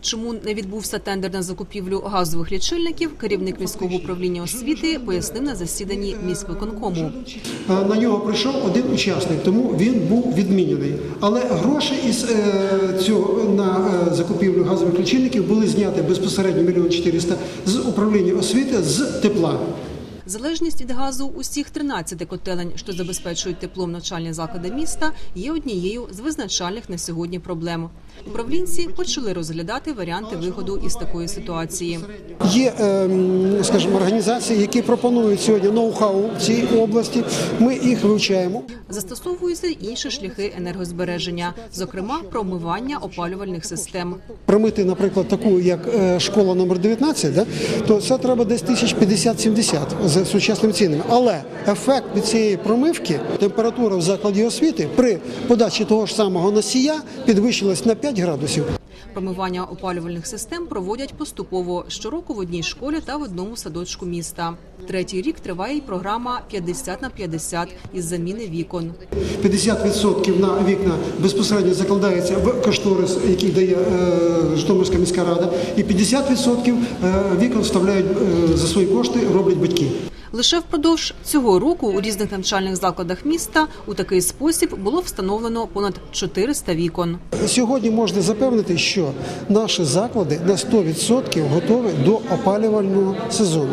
Чому не відбувся тендер на закупівлю газових лічильників, керівник міського управління освіти пояснив на засіданні міськвиконкому. На нього прийшов один учасник, тому він був відмінений. Але гроші із е, цього на е, закупівлю газових лічильників були зняті безпосередньо мільйон 400 з управління освіти з тепла. Залежність від газу усіх 13 котелень, що забезпечують теплом навчальні заклади міста, є однією з визначальних на сьогодні проблем. Управлінці почали розглядати варіанти виходу із такої ситуації. Є, ем, скажімо, організації, які пропонують сьогодні ноу-хау в цій області. Ми їх вивчаємо. Застосовуються інші шляхи енергозбереження, зокрема промивання опалювальних систем. Промити, наприклад, таку як е, школа номер 19, да, то це треба десь тисяч 50-70 за сучасними цінами. Але ефект від цієї промивки, температура в закладі освіти при подачі того ж самого носія підвищилась на 5 градусів. Промивання опалювальних систем проводять поступово щороку в одній школі та в одному садочку міста. Третій рік триває й програма «50 на 50» із заміни вікон. 50% на вікна безпосередньо закладається в кошторис, який дає е, Житомирська міська рада, і 50% е, вікон вставляють е, за свої кошти, роблять батьки. Лише впродовж цього року у різних навчальних закладах міста у такий спосіб було встановлено понад 400 вікон. Сьогодні можна запевнити, що наші заклади на 100% готові до опалювального сезону.